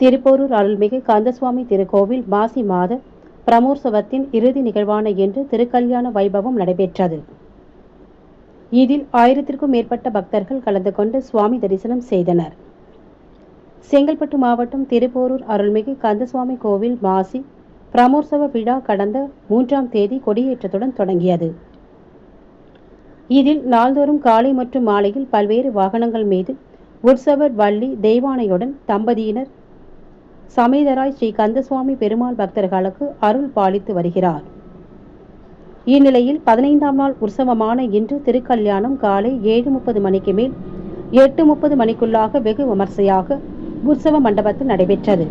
திருப்போரூர் அருள்மிகு கந்தசுவாமி திருக்கோவில் மாசி மாத பிரமோற்சவத்தின் இறுதி நிகழ்வான இன்று திருக்கல்யாண வைபவம் நடைபெற்றது. இதில் ஆயிரத்திற்கும் மேற்பட்ட பக்தர்கள் கலந்து கொண்டு சுவாமி தரிசனம் செய்தனர். செங்கல்பட்டு மாவட்டம் திருப்போரூர் அருள்மிகு கந்தசுவாமி கோவில் மாசி பிரமோற்சவ விழா கடந்த மூன்றாம் தேதி கொடியேற்றத்துடன் தொடங்கியது. இதில் நாள்தோறும் காலை மற்றும் மாலையில் பல்வேறு வாகனங்கள் மீது உற்சவர் வள்ளி தெய்வானையுடன் தம்பதியினர் சமேதராய் ஸ்ரீ கந்தசுவாமி பெருமாள் பக்தர்களுக்கு அருள் பாலித்து வருகிறார். இந்நிலையில் பதினைந்தாம் நாள் உற்சவமான இன்று திருக்கல்யாணம் காலை ஏழு முப்பது மணிக்கு மேல் எட்டு முப்பது மணிக்குள்ளாக வெகு விமர்சையாக உற்சவ மண்டபத்தில் நடைபெற்றது.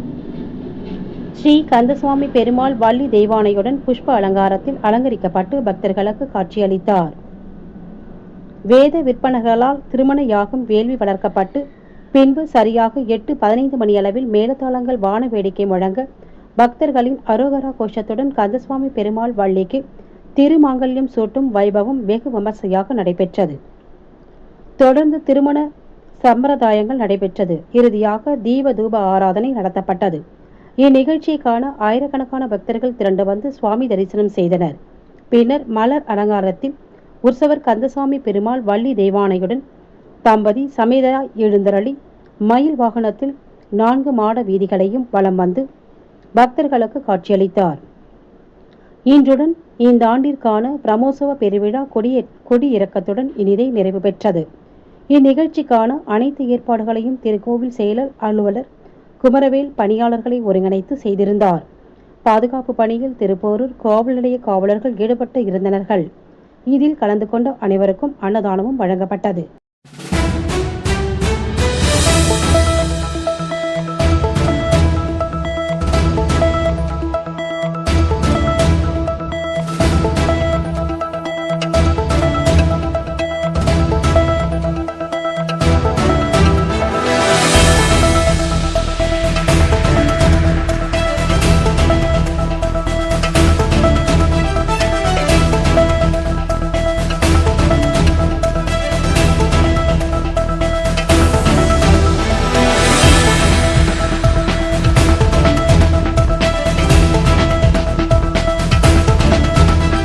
ஸ்ரீ கந்தசுவாமி பெருமாள் வள்ளி தெய்வானையுடன் புஷ்ப அலங்காரத்தில் அலங்கரிக்கப்பட்டு பக்தர்களுக்கு காட்சியளித்தார். வேத விற்பனைகளால் திருமண யாகம் வேள்வி வளர்க்கப்பட்டு பின்பு சரியாக எட்டு பதினைந்து மணியளவில் மேலதாளங்கள் வான வேடிக்கை முழங்க பக்தர்களின் அரோகரா கோஷத்துடன் கந்தசுவாமி பெருமாள் வள்ளிக்கு திருமாங்கல்யம் சூட்டும் வைபவம் வெகு விமர்சையாக நடைபெற்றது. தொடர்ந்து திருமண சம்பிரதாயங்கள் நடைபெற்றது. இறுதியாக தீப தூப ஆராதனை நடத்தப்பட்டது. இந்நிகழ்ச்சியை காண ஆயிரக்கணக்கான பக்தர்கள் திரண்டு வந்து சுவாமி தரிசனம் செய்தனர். பின்னர் மலர் அலங்காரத்தில் உற்சவர் கந்தசாமி பெருமாள் வள்ளி தெய்வானையுடன் தம்பதி சமேதராய் எழுந்தருளி மயில் வாகனத்தில் நான்கு மாட வீதிகளையும் வலம் வந்து பக்தர்களுக்கு காட்சியளித்தார். இன்றுடன் இந்த ஆண்டிற்கான பிரமோற்சவ பெருவிழா கொடியே கொடியிறக்கத்துடன் இனிதே நிறைவு பெற்றது. இந்நிகழ்ச்சிக்கான அனைத்து ஏற்பாடுகளையும் திருக்கோவில் செயலர் அலுவலர் குமரவேல் பணியாளர்களை ஒருங்கிணைத்து செய்திருந்தார். பாதுகாப்பு பணியில் திருப்போரூர் காவல் நிலைய காவலர்கள் ஈடுபட்டு இருந்தனர்கள். இதில் கலந்து கொண்ட அனைவருக்கும் அன்னதானமும் வழங்கப்பட்டது.